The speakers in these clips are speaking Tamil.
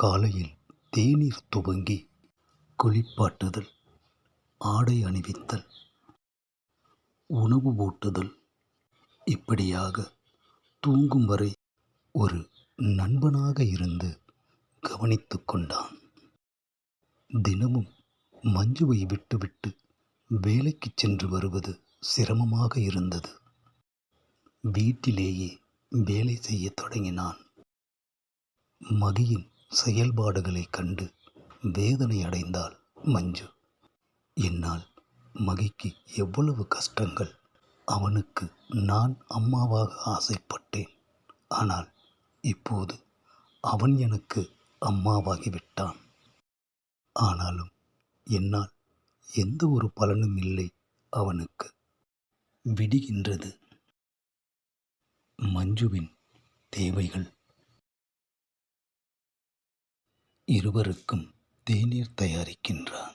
காலையில் தேநீர் துவங்கி குளிப்பாட்டுதல் ஆடை அணிவித்தல் உணவு ஊட்டுதல். இப்படியாக தூங்கும் வரை ஒரு நண்பனாக இருந்து கவனித்து கொண்டான். தினமும் மஞ்சுவை விட்டுவிட்டு வேலைக்கு சென்று வருவது சிரமமாக இருந்தது. வீட்டிலேயே வேலை செய்யத் தொடங்கினான். மதியின் செயல்பாடுகளைக் கண்டு வேதனை அடைந்தாள் மஞ்சு. என்னால் மகிக்கு எவ்வளவு கஷ்டங்கள். அவனுக்கு நான் அம்மாவாக ஆசைப்பட்டேன். ஆனால் இப்போது அவன் எனக்கு அம்மாவாகி விட்டான் ஆனாலும் என்னால் எந்த ஒரு பலனும் இல்லை அவனுக்கு. விடுகின்றது. மஞ்சுவின் தேவைகள் இருவருக்கும் தேநீர் தயாரிக்கின்றான்.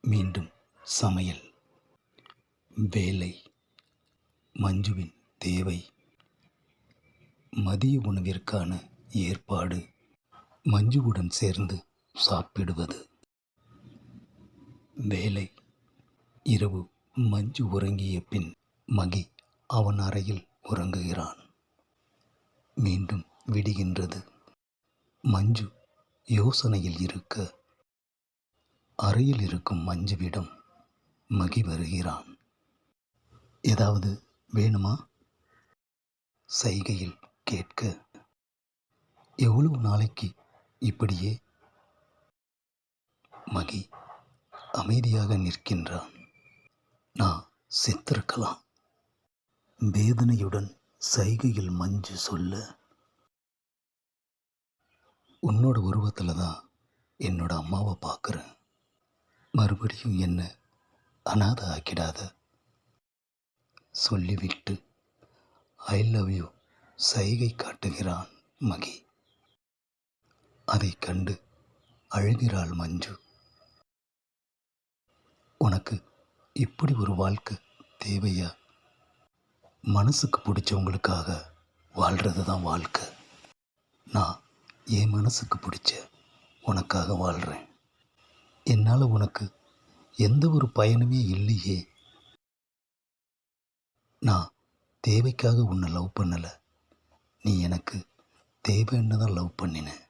மீண்டும் சமையல். வேலை. மஞ்சுவின் தேவை. மதிய உணவிற்கான ஏற்பாடு. மஞ்சுவுடன் சேர்ந்து சாப்பிடுவது. வேலை. இரவு மஞ்சு உறங்கிய பின் மகி அவன் அறையில் உறங்குகிறான். மீண்டும் விடுகின்றது. மஞ்சு யோசனையில் இருக்க. அறையில் இருக்கும் மஞ்சுவிடம் மகி வருகிறான். ஏதாவது வேணுமா? சைகையில் கேட்க. எவ்வளவு நாளைக்கு இப்படியே? மகி அமைதியாக நிற்கின்றான். நான் செத்திருக்கலாம். வேதனையுடன் சைகையில் மஞ்சு சொல்ல உன்னோட உருவத்தில் தான் என்னோட அம்மாவை பார்க்குறேன் மறுபடியும் என்ன அனாதை ஆக்கிடாத. சொல்லிவிட்டு ஐ லவ் யூ சைகை காட்டுகிறான் மகி. அதைக் கண்டு அழுகிறாள் மஞ்சு. உனக்கு இப்படி ஒரு வாழ்க்கை தேவையா? மனசுக்கு பிடிச்சவங்களுக்காக வாழ்கிறது தான் வாழ்க்கை. நான் என் மனசுக்கு பிடிச்ச உனக்காக வாழ்கிறேன் என்னால் உனக்கு எந்த ஒரு பயனுமே இல்லையே. நான் தேவைக்காக உன்னை லவ் பண்ணலை. நீ எனக்கு தேவைன்னு தான் லவ் பண்ணினேன்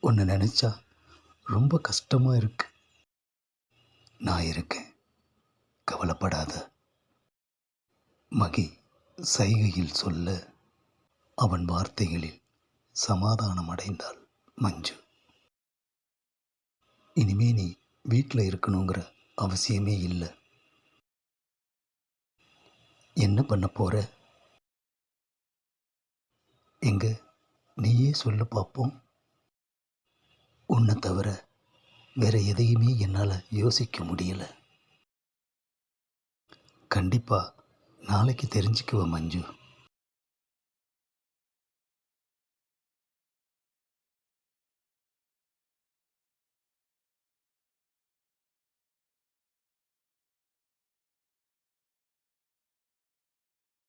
உன்னை நினச்சா ரொம்ப கஷ்டமாக இருக்கு. நான் இருக்கேன். கவலைப்படாத. மகி சைகையில் சொல்ல அவன் வார்த்தைகளில் சமாதானம் அடைந்தாள் மஞ்சு. இனிமே நீ வீட்டில் இருக்கணுங்கிற அவசியமே இல்லை. என்ன பண்ண போற? எங்க? நீயே சொல்லு பார்ப்போம் உன்னை தவிர வேற எதையுமே என்னால் யோசிக்க முடியல. கண்டிப்பா நாளைக்கு தெரிஞ்சுக்குவ மஞ்சு.